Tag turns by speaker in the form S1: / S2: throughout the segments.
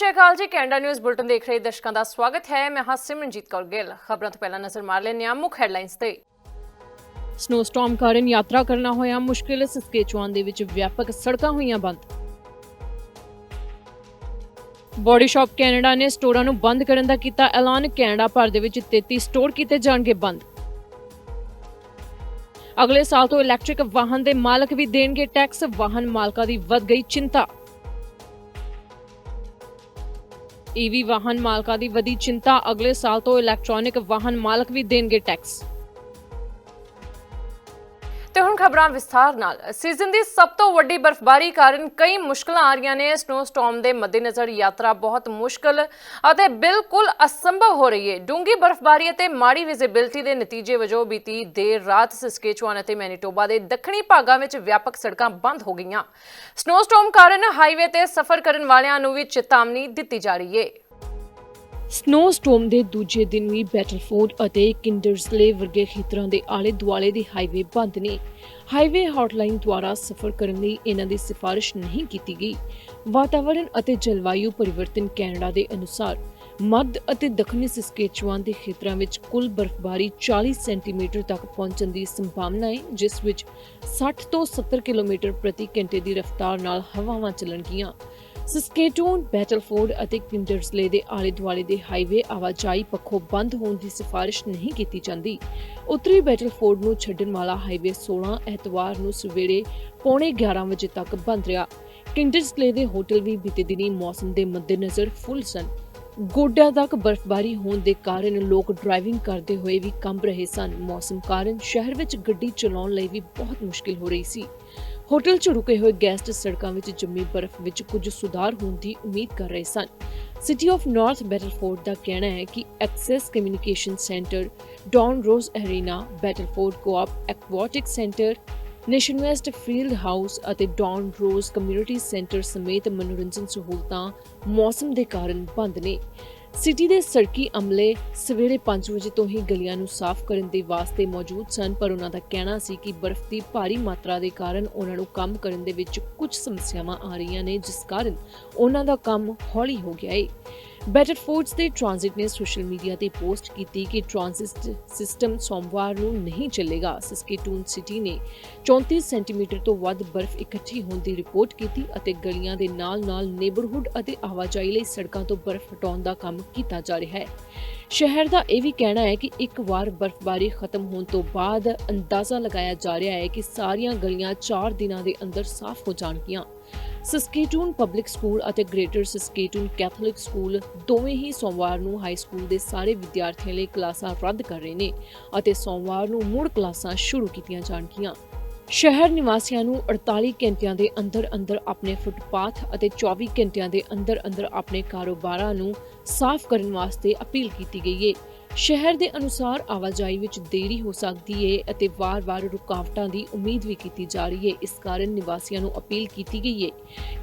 S1: ਸ਼੍ਰੀ ਅਕਾਲ ਜੀ। Canada news bulletin ਦੇਖ ਰਹੇ ਦਰਸ਼ਕਾਂ ਦਾ ਸਵਾਗਤ ਹੈ। ਮੈਂ ਹਾਂ ਸਿਮਰਨਜੀਤ ਕੌਰ ਗਿੱਲ। ਖਬਰਾਂ ਤੋਂ ਪਹਿਲਾਂ ਨਜ਼ਰ ਮਾਰ ਲੈਂਦੇ ਹਾਂ। ਮੁੱਖ ਹੈਡਲਾਈਨਸ ਤੇ। ਸਨੋਸਟਾਰਮ ਕਾਰਨ ਯਾਤਰਾ ਕਰਨਾ ਹੋਇਆ। ਮੁਸ਼ਕਿਲ ਸਸਕੇਚੁਆਨ ਦੇ ਵਿੱਚ ਵਿਆਪਕ ਸੜਕਾਂ ਹੋਈਆਂ ਬੰਦ। ਬੋਡੀ ਸ਼ਾਪ ਕੈਨੇਡਾ ਨੇ ਸਟੋਰਾਂ ਨੂੰ ਬੰਦ ਕਰਨ ਦਾ ਕੀਤਾ ਐਲਾਨ। ਕੈਨੇਡਾ ਭਰ ਦੇ ਵਿੱਚ 33 ਸਟੋਰ ਕੀਤੇ ਜਾਣਗੇ ਬੰਦ। ਅਗਲੇ ਸਾਲ ਤੋਂ ਇਲੈਕਟ੍ਰਿਕ ਵਾਹਨ ਦੇ ਮਾਲਕ ਵੀ ਦੇਣਗੇ ਟੈਕਸ। ਵਾਹਨ ਮਾਲਕਾਂ ਦੀ ਵੱਧ ਗਈ ਚਿੰਤਾ। ਈਵੀ ਵਾਹਨ ਮਾਲਕਾਂ ਦੀ ਵਧੀ ਚਿੰਤਾ। ਅਗਲੇ ਸਾਲ ਤੋਂ ਇਲੈਕਟ੍ਰੋਨਿਕ ਵਾਹਨ ਮਾਲਕ ਵੀ ਦੇਣਗੇ ਟੈਕਸ ਤੇ ਹੁਣ ਖਬਰਾਂ ਵਿਸਥਾਰ ਨਾਲ। ਸੀਜ਼ਨ ਦੀ ਸਭ ਤੋਂ ਵੱਡੀ ਬਰਫ਼ਬਾਰੀ ਕਾਰਨ ਕਈ ਮੁਸ਼ਕਲਾਂ ਆ ਰਹੀਆਂ ਨੇ। ਸਨੋ ਸਟਾਰਮ ਦੇ ਮੱਦੇਨਜ਼ਰ ਯਾਤਰਾ ਬਹੁਤ ਮੁਸ਼ਕਲ ਅਤੇ ਬਿਲਕੁਲ ਅਸੰਭਵ ਹੋ ਰਹੀ ਹੈ। ਡੂੰਗੀ ਬਰਫ਼ਬਾਰੀ ਅਤੇ ਮਾੜੀ ਵਿਜ਼ਿਬਿਲਟੀ ਦੇ ਨਤੀਜੇ ਵਜੋਂ ਬੀਤੀ ਦੇਰ ਰਾਤ ਸਸਕੇਚੁਆਨ ਅਤੇ ਮੈਨੀਟੋਬਾ ਦੇ ਦੱਖਣੀ ਭਾਗਾਂ ਵਿੱਚ ਵਿਆਪਕ ਸੜਕਾਂ ਬੰਦ ਹੋ ਗਈਆਂ। ਸਨੋ ਸਟਾਰਮ ਕਾਰਨ ਹਾਈਵੇ ਤੇ ਸਫ਼ਰ ਕਰਨ ਵਾਲਿਆਂ ਨੂੰ ਵੀ ਚੇਤਾਵਨੀ ਦਿੱਤੀ ਜਾ ਰਹੀ ਹੈ। ਸਨੋ ਸਟੋਰਮ ਦੇ ਦੂਜੇ ਦਿਨ ਵੀ ਬੈਟਲਫੋਰਡ ਅਤੇ ਕਿੰਡਰਸਲੇ ਵਰਗੇ ਖੇਤਰਾਂ ਦੇ ਆਲੇ ਦੁਆਲੇ ਦੇ ਹਾਈਵੇ ਬੰਦ ਨੇ। ਹਾਈਵੇ ਹੌਟਲਾਈਨ ਦੁਆਰਾ ਸਫ਼ਰ ਕਰਨ ਲਈ ਇਹਨਾਂ ਦੀ ਸਿਫਾਰਿਸ਼ ਨਹੀਂ ਕੀਤੀ ਗਈ। ਵਾਤਾਵਰਣ ਅਤੇ ਜਲਵਾਯੂ ਪਰਿਵਰਤਨ ਕੈਨੇਡਾ ਦੇ ਅਨੁਸਾਰ ਮੱਧ ਅਤੇ ਦੱਖਣੀ ਸਸਕੇਚੁਆਨ ਦੇ ਖੇਤਰਾਂ ਵਿੱਚ ਕੁੱਲ ਬਰਫ਼ਬਾਰੀ 40 ਸੈਂਟੀਮੀਟਰ ਤੱਕ ਪਹੁੰਚਣ ਦੀ ਸੰਭਾਵਨਾ ਹੈ, ਜਿਸ ਵਿੱਚ 60 ਤੋਂ 70 ਕਿਲੋਮੀਟਰ ਪ੍ਰਤੀ ਘੰਟੇ ਦੀ ਰਫ਼ਤਾਰ ਨਾਲ ਹਵਾਵਾਂ ਚੱਲਣਗੀਆਂ। ਸਸਕੇਟੂਨ ਬੈਟਲਫੋਰਡ ਅਤੇ ਕਿੰਡਰਸਲੇ ਦੇ ਆਲੇ ਦੁਆਲੇ ਦੇ ਹਾਈਵੇ ਆਵਾਜਾਈ ਪੱਖੋਂ ਬੰਦ ਹੋਣ ਦੀ ਸਿਫਾਰਿਸ਼ ਨਹੀਂ ਕੀਤੀ ਜਾਂਦੀ। ਉੱਤਰੀ ਬੈਟਲਫੋਰਡ ਨੂੰ ਛੱਡਣ ਵਾਲਾ ਹਾਈਵੇ 16 ਐਤਵਾਰ ਨੂੰ ਸਵੇਰੇ ਪੌਣੇ 11 ਵਜੇ ਤੱਕ ਬੰਦ ਰਿਹਾ। ਕਿੰਡਰਸਲੇ ਦੇ ਹੋਟਲ ਵੀ ਬੀਤੇ ਦਿਨੀ ਮੌਸਮ ਦੇ ਮੱਦੇਨਜ਼ਰ ਫੁੱਲ ਸਨ। ਗੋਡਿਆਂ ਤੱਕ ਬਰਫ਼ਬਾਰੀ ਹੋਣ ਦੇ ਕਾਰਨ ਲੋਕ ਡਰਾਈਵਿੰਗ ਕਰਦੇ ਹੋਏ ਵੀ ਕੰਬ ਰਹੇ ਸਨ। ਮੌਸਮ ਕਾਰਨ ਸ਼ਹਿਰ ਵਿੱਚ ਗੱਡੀ ਚਲਾਉਣ ਲਈ ਵੀ ਬਹੁਤ ਮੁਸ਼ਕਿਲ ਹੋ ਰਹੀ ਸੀ। ਹੋਟਲ 'ਚ ਰੁਕੇ ਹੋਏ ਗੈਸਟ ਸੜਕਾਂ ਵਿੱਚ ਜੰਮੀ ਬਰਫ਼ ਵਿੱਚ ਕੁਝ ਸੁਧਾਰ ਹੋਣ ਦੀ ਉਮੀਦ ਕਰ ਰਹੇ ਸਨ। ਸਿਟੀ ਆਫ ਨਾਰਥ ਬੈਟਲਫੋਰਡ ਦਾ ਕਹਿਣਾ ਹੈ ਕਿ access communication centre Don Rose arena Battleford co-op aquatic centre Nation West Field House ਅਤੇ ਡੌਨ ਰੋਜ਼ ਕਮਿਊਨਿਟੀ ਸੈਂਟਰ ਸਮੇਤ ਮਨੋਰੰਜਨ ਸਹੂਲਤਾਂ ਮੌਸਮ ਦੇ ਕਾਰਨ ਬੰਦ ਨੇ। ਸਿਟੀ ਦੇ ਸੜਕੀ ਅਮਲੇ ਸਵੇਰੇ 5 ਵਜੇ ਤੋਂ ਹੀ ਗਲੀਆਂ ਨੂੰ ਸਾਫ਼ ਕਰਨ ਦੇ ਵਾਸਤੇ ਮੌਜੂਦ ਸਨ, ਪਰ ਉਹਨਾਂ ਦਾ ਕਹਿਣਾ ਸੀ ਕਿ ਬਰਫ਼ ਦੀ ਭਾਰੀ ਮਾਤਰਾ ਦੇ ਕਾਰਨ ਉਹਨਾਂ ਨੂੰ ਕੰਮ ਕਰਨ ਦੇ ਵਿੱਚ ਕੁਝ ਸਮੱਸਿਆਵਾਂ ਆ ਰਹੀਆਂ ਨੇ, ਜਿਸ ਕਾਰਨ ਉਹਨਾਂ ਦਾ ਕੰਮ ਹੌਲੀ ਹੋ ਗਿਆ ਹੈ ਬੈਟਰਫੋਰਡਸ ਦੇ ਟ੍ਰਾਂਜ਼ਿਟ ਨੇ ਸੋਸ਼ਲ ਮੀਡੀਆ ਤੇ ਪੋਸਟ ਕੀਤੀ ਕਿ ਟ੍ਰਾਂਜ਼ਿਟ ਸਿਸਟਮ ਸੋਮਵਾਰ ਨੂੰ ਨਹੀਂ ਚੱਲੇਗਾ। ਸਸਕੇਟੂਨ ਸਿਟੀ ਨੇ 34 ਸੈਂਟੀਮੀਟਰ ਤੋਂ ਵੱਧ ਬਰਫ਼ ਇਕੱਠੀ ਹੋਣ ਦੀ ਰਿਪੋਰਟ ਕੀਤੀ ਅਤੇ ਗਲੀਆਂ ਦੇ ਨਾਲ-ਨਾਲ ਨੇਬਰਹੁੱਡ ਅਤੇ ਆਵਾਜਾਈ ਲਈ ਸੜਕਾਂ ਤੋਂ ਬਰਫ਼ ਹਟਾਉਣ ਦਾ ਕੰਮ ਕੀਤਾ ਜਾ ਰਿਹਾ ਹੈ। ਸ਼ਹਿਰ ਦਾ ਇਹ ਵੀ ਕਹਿਣਾ ਹੈ ਕਿ ਇੱਕ ਵਾਰ ਬਰਫ਼ਬਾਰੀ ਖਤਮ ਹੋਣ ਤੋਂ ਬਾਅਦ ਅੰਦਾਜ਼ਾ ਲਗਾਇਆ ਜਾ ਰਿਹਾ ਹੈ ਕਿ ਸਾਰੀਆਂ ਗਲੀਆਂ 4 ਦਿਨਾਂ ਦੇ ਅੰਦਰ ਸਾਫ਼ ਹੋ ਜਾਣਗੀਆਂ। ਸਸਕੇਟੂਨ ਪਬਲਿਕ ਸਕੂਲ ਅਤੇ ਗ੍ਰੇਟਰ ਸਸਕੇਟੂਨ ਕੈਥੋਲਿਕ ਸਕੂਲ ਦੋਵੇਂ ਹੀ ਸੋਮਵਾਰ ਨੂੰ ਹਾਈ ਸਕੂਲ ਦੇ ਸਾਰੇ ਵਿਦਿਆਰਥੀਆਂ ਲਈ ਕਲਾਸਾਂ ਰੱਦ ਕਰ ਰਹੇ ਨੇ ਅਤੇ ਸੋਮਵਾਰ ਨੂੰ ਮੁੜ ਕਲਾਸਾਂ ਸ਼ੁਰੂ ਕੀਤੀਆਂ ਜਾਣਗੀਆਂ। ਸ਼ਹਿਰ ਨਿਵਾਸੀਆਂ ਨੂੰ 48 ਘੰਟਿਆਂ ਦੇ ਅੰਦਰ ਅੰਦਰ ਆਪਣੇ ਫੁੱਟਪਾਥ ਅਤੇ 24 ਘੰਟਿਆਂ ਦੇ ਅੰਦਰ ਅੰਦਰ ਆਪਣੇ ਕਾਰੋਬਾਰਾਂ ਨੂੰ ਸਾਫ਼ ਕਰਨ ਵਾਸਤੇ ਅਪੀਲ ਕੀਤੀ ਗਈ ਹੈ ਸ਼ਹਿਰ ਦੇ ਅਨੁਸਾਰ ਆਵਾਜਾਈ ਵਿੱਚ ਦੇਰੀ ਹੋ ਸਕਦੀ ਹੈ ਅਤੇ ਵਾਰ-ਵਾਰ ਰੁਕਾਵਟਾਂ ਦੀ ਉਮੀਦ ਵੀ ਕੀਤੀ ਜਾ ਰਹੀ ਹੈ ਇਸ ਕਾਰਨ ਨਿਵਾਸੀਆਂ ਨੂੰ ਅਪੀਲ ਕੀਤੀ ਗਈ ਹੈ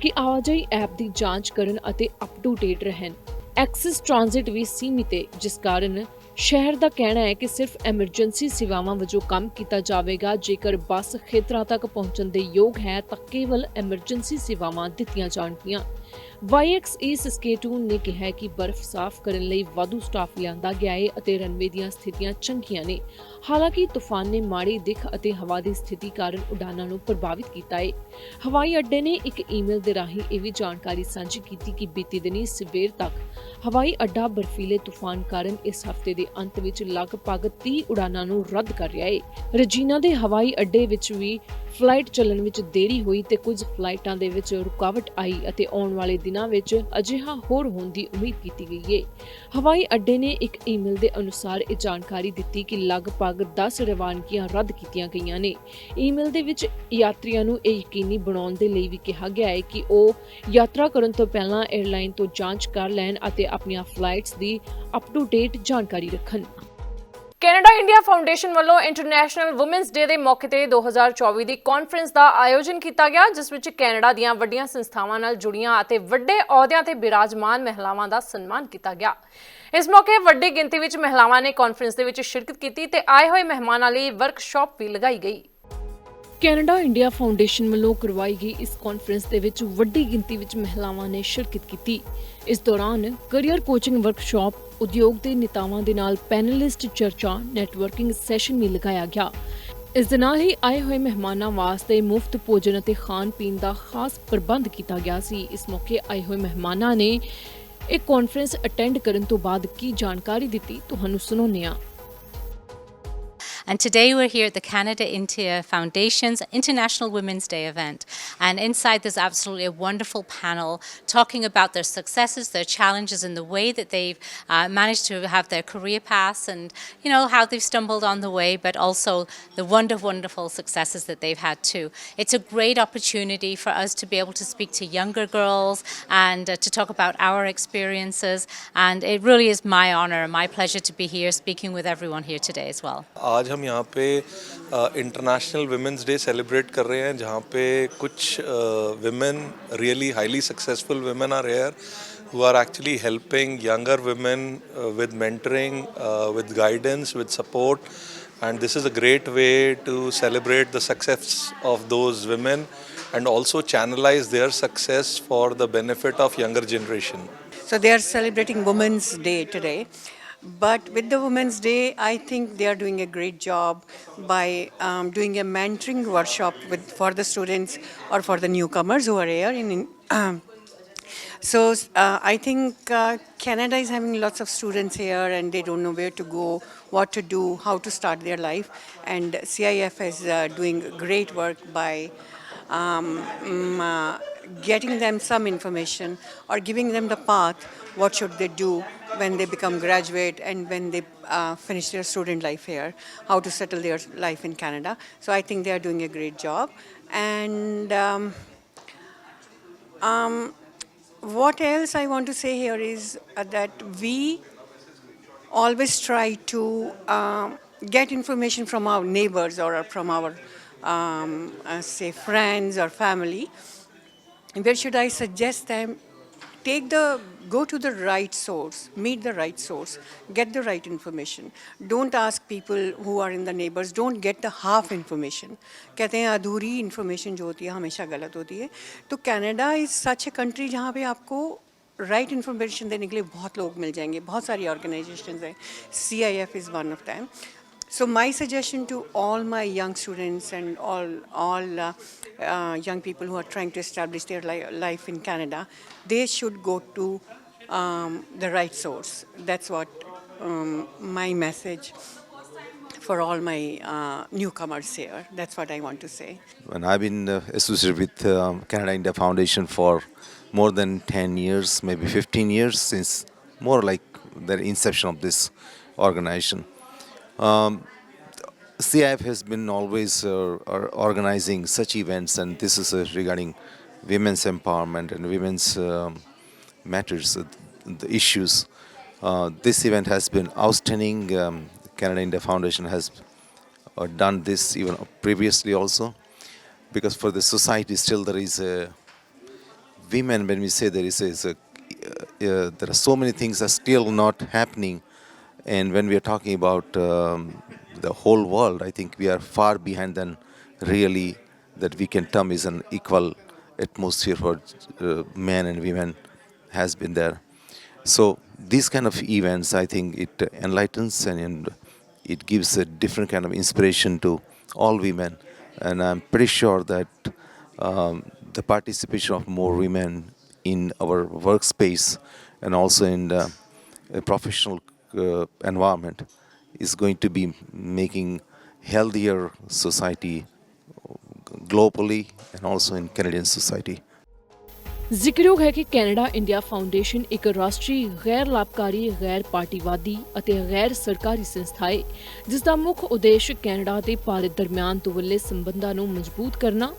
S1: ਕਿ ਆਵਾਜਾਈ ਐਪ ਦੀ ਜਾਂਚ ਕਰਨ ਅਤੇ ਅਪ ਟੂ ਡੇਟ ਰਹਿਣ। ਐਕਸਿਸ ਟ੍ਰਾਂਜ਼ਿਟ ਵੀ ਸੀਮਿਤ ਹੈ ਜਿਸ ਕਾਰਨ ਸ਼ਹਿਰ ਦਾ ਕਹਿਣਾ ਹੈ ਕਿ ਸਿਰਫ ਐਮਰਜੈਂਸੀ ਸੇਵਾਵਾਂ ਵਜੋਂ ਕੰਮ ਕੀਤਾ ਜਾਵੇਗਾ। ਜੇਕਰ ਬੱਸ ਖੇਤਰਾਂ ਤੱਕ ਪਹੁੰਚਣ ਦੇ ਯੋਗ ਹੈ ਤਾਂ ਕੇਵਲ ਐਮਰਜੈਂਸੀ ਸੇਵਾਵਾਂ ਦਿੱਤੀਆਂ ਜਾਣਗੀਆਂ। YXE ਨੇ ਕਿਹਾ ਕਿ ਬਰਫ਼ ਸਾਫ਼ ਕਰਨ ਲਈ ਵਾਧੂ ਸਟਾਫ ਲਿਆਂਦਾ ਗਿਆ ਹੈ ਅਤੇ ਰਨਵੇ ਦੀਆਂ ਸਥਿਤੀਆਂ ਚੰਗੀਆਂ ਨੇ। ਹਾਲਾਂਕਿ ਤੂਫਾਨ ਨੇ ਮਾੜੀ ਦਿੱਖ ਅਤੇ ਹਵਾ ਦੀ ਸਥਿਤੀ ਕਾਰਨ ਉਡਾਨਾਂ ਨੂੰ ਪ੍ਰਭਾਵਿਤ ਕੀਤਾ ਹੈ ਹਵਾਈ ਅੱਡੇ ਨੇ ਇੱਕ ਈਮੇਲ ਦੇ ਰਾਹੀਂ ਇਹ ਵੀ ਜਾਣਕਾਰੀ ਸਾਂਝੀ ਕੀਤੀ ਕਿ ਬੀਤੀ ਦਿਨੀ ਸਵੇਰ ਤੱਕ ਹਵਾਈ ਅੱਡਾ ਬਰਫੀਲੇ ਤੂਫਾਨ ਕਾਰਨ ਇਸ ਹਫ਼ਤੇ ਦੇ ਅੰਤ ਵਿੱਚ ਲਗਭਗ 30 ਉਡਾਨਾਂ ਨੂੰ ਰੱਦ ਕਰ ਰਿਹਾ ਹੈ ਰਜੀਨਾ ਦੇ ਹਵਾਈ ਅੱਡੇ ਵਿੱਚ ਵੀ ਫਲਾਈਟ ਚੱਲਣ ਵਿੱਚ ਦੇਰੀ ਹੋਈ ਤੇ ਕੁਝ ਫਲਾਈਟਾਂ ਦੇ ਵਿੱਚ ਰੁਕਾਵਟ ਆਈ ਅਤੇ ਆਉਣ ਵਾਲੇ ਦਿਨਾਂ ਵਿੱਚ ਅਜਿਹਾ ਹੋਰ ਹੋਣ ਦੀ ਉਮੀਦ ਕੀਤੀ ਗਈ ਹੈ ਹਵਾਈ ਅੱਡੇ ਨੇ ਇੱਕ ਈਮੇਲ ਦੇ ਅਨੁਸਾਰ ਇਹ ਜਾਣਕਾਰੀ ਦਿੱਤੀ ਕਿ ਲਗਭਗ 10 ਰਵਾਨਗੀਆਂ ਰੱਦ ਕੀਤੀਆਂ ਗਈਆਂ ਨੇ। ਈਮੇਲ ਦੇ ਵਿੱਚ ਯਾਤਰੀਆਂ ਨੂੰ ਇਹ ਯਕੀਨੀ ਬਣਾਉਣ ਦੇ ਲਈ ਵੀ ਕਿਹਾ ਗਿਆ ਹੈ ਕਿ ਉਹ ਯਾਤਰਾ ਕਰਨ ਤੋਂ ਪਹਿਲਾਂ 에ਅਰਲਾਈਨ ਤੋਂ ਜਾਂਚ ਕਰ ਲੈਣ ਅਤੇ ਆਪਣੀਆਂ ਫਲਾਈਟਸ ਦੀ ਅਪ ਟੂ ਡੇਟ ਜਾਣਕਾਰੀ ਰੱਖਣ। ਕੈਨੇਡਾ ਇੰਡੀਆ ਫਾਊਂਡੇਸ਼ਨ ਵੱਲੋਂ ਇੰਟਰਨੈਸ਼ਨਲ ਔਮਨਸ ਡੇ ਦੇ ਮੌਕੇ ਤੇ 2024 ਦੀ ਕਾਨਫਰੰਸ ਦਾ ਆਯੋਜਨ ਕੀਤਾ ਗਿਆ, ਜਿਸ ਵਿੱਚ ਕੈਨੇਡਾ ਦੀਆਂ ਵੱਡੀਆਂ ਸੰਸਥਾਵਾਂ ਨਾਲ ਜੁੜੀਆਂ ਅਤੇ ਵੱਡੇ ਅਹੁਦਿਆਂ ਤੇ ਬਿਰਾਜਮਾਨ ਮਹਿਲਾਵਾਂ ਦਾ ਸਨਮਾਨ ਕੀਤਾ ਗਿਆ। ਇਸ ਮੌਕੇ ਵੱਡੀ ਗਿਣਤੀ ਵਿੱਚ ਮਹਿਲਾਵਾਂ ਨੇ ਕਾਨਫਰੰਸ ਦੇ ਵਿੱਚ ਸ਼ਿਰਕਤ ਕੀਤੀ ਤੇ ਆਏ ਹੋਏ ਮਹਿਮਾਨਾਂ ਲਈ ਵਰਕਸ਼ਾਪ ਵੀ ਲਗਾਈ ਗਈ। ਕੈਨੇਡਾ ਇੰਡੀਆ ਫਾਊਂਡੇਸ਼ਨ ਵੱਲੋਂ ਕਰਵਾਈ ਗਈ ਇਸ ਕਾਨਫਰੰਸ ਦੇ ਵਿੱਚ ਵੱਡੀ ਗਿਣਤੀ ਵਿੱਚ ਮਹਿਲਾਵਾਂ ਨੇ ਸ਼ਿਰਕਤ ਕੀਤੀ। ਇਸ ਦੌਰਾਨ ਕੈਰੀਅਰ ਕੋਚਿੰਗ ਵਰਕਸ਼ਾਪ ਉਦਯੋਗ ਦੇ ਨੇਤਾਵਾਂ ਦੇ ਨਾਲ ਪੈਨਲਿਸਟ ਚਰਚਾ ਨੈਟਵਰਕਿੰਗ ਸੈਸ਼ਨ ਵੀ ਲਗਾਇਆ ਗਿਆ। ਇਸ ਦੇ ਨਾਲ ਹੀ ਆਏ ਹੋਏ ਮਹਿਮਾਨਾਂ ਵਾਸਤੇ ਮੁਫਤ ਭੋਜਨ ਅਤੇ ਖਾਣ ਪੀਣ ਦਾ ਖਾਸ ਪ੍ਰਬੰਧ ਕੀਤਾ ਗਿਆ ਸੀ। ਇਸ ਮੌਕੇ ਆਏ ਹੋਏ ਮਹਿਮਾਨਾਂ ਨੇ ਇਹ ਕਾਨਫਰੰਸ ਅਟੈਂਡ ਕਰਨ ਤੋਂ ਬਾਅਦ ਕੀ ਜਾਣਕਾਰੀ ਦਿੱਤੀ, ਤੁਹਾਨੂੰ ਸੁਣਾਉਂਦੇ ਹਾਂ।
S2: And today we're here at the Canada India Foundation's International Women's Day event. And inside there's absolutely a wonderful panel talking about their successes, their challenges, and the way that they've uh, managed to have their career paths and, you know, how they've stumbled on the way, but also the wonderful, wonderful successes that they've had too. It's a great opportunity for us to be able to speak to younger girls and uh, to talk about our experiences. And it really is my honor and my pleasure to be here speaking with everyone here today as well.
S3: आज हम यहाँ पे international women's day celebrate कर रहे हैं जहाँ पे कुछ women really highly successful women are here who are actually helping younger women uh, with mentoring, uh, with guidance, with support. And this is a great way to celebrate the success of those women and also channelize their success for the benefit of younger generation.
S4: So they are celebrating Women's Day today. But with the Women's Day, I think they are doing a great job by um, doing a mentoring workshop with for the students or for the newcomers who are here in. in um, so uh, I think uh, Canada is having lots of students here, and they don't know where to go, what to do, how to start their life. And CIF is uh, doing great work by um, mm, uh, getting them some information or giving them the path. What should they do when they become graduate and when they uh, finish their student life here? How to settle their life in Canada. So I think they are doing a great job. And um, um, what else I want to say here is uh, that we always try to um, get information from our neighbors or from our, um, uh, say, friends or family. Where should I suggest them? Take the go to the right source, meet the right source, get the right information. Don't ask people who are in the neighbors. Don't get the half information. कहते हैं अधूरी information जो होती है हमेशा गलत होती है तो Canada is such a country जहाँ पे आपको राइट इन्फॉर्मेशन देने के लिए बहुत लोग मिल जाएंगे बहुत सारी ऑर्गेनाइजेशन हैं C I F is one of them So my suggestion to all my young students and all all uh, uh, young people who are trying to establish their li- life in Canada, they should go to um, the right source. That's what um, my message for all my uh, newcomers here. That's what I want to say.
S5: And I've been uh, associated with um, Canada India Foundation for more than 10 years, maybe 15 years, since more like the inception of this organization. Um, CIF has been always uh, or- organizing such events, and this is uh, regarding women's empowerment and women's um, matters, uh, the issues. Uh, this event has been outstanding. Um, Canada India Foundation has uh, done this even previously also, because for the society still there is a women when we say there is a, is a uh, there are so many things are still not happening and when we are talking about um, the whole world i think we are far behind than really that we can term is an equal atmosphere for uh, men and women has been there. So these kind of events i think it enlightens and, and it gives a different kind of inspiration to all women. And i'm pretty sure that um, the participation of more women in our workspace and also in the professional uh, Uh, environment is going to be making healthier society globally and also in Canadian society.
S1: ਜ਼ਿਕਰਯੋਗ ਹੈ ਕਿ Canada India foundation ਇੱਕ ਰਾਸ਼ਟਰੀ ਗੈਰ ਲਾਭਕਾਰੀ, ਗੈਰ ਪਾਰਟੀਵਾਦੀ ਅਤੇ ਗੈਰ ਸਰਕਾਰੀ ਸੰਸਥਾ ਹੈ, ਜਿਸ ਦਾ ਮੁੱਖ ਉਦੇਸ਼ ਕੈਨੇਡਾ ਅਤੇ ਭਾਰਤ ਦਰਮਿਆਨ ਦੁਵੱਲੇ ਸੰਬੰਧਾਂ ਨੂੰ ਮਜ਼ਬੂਤ ਕਰਨਾ,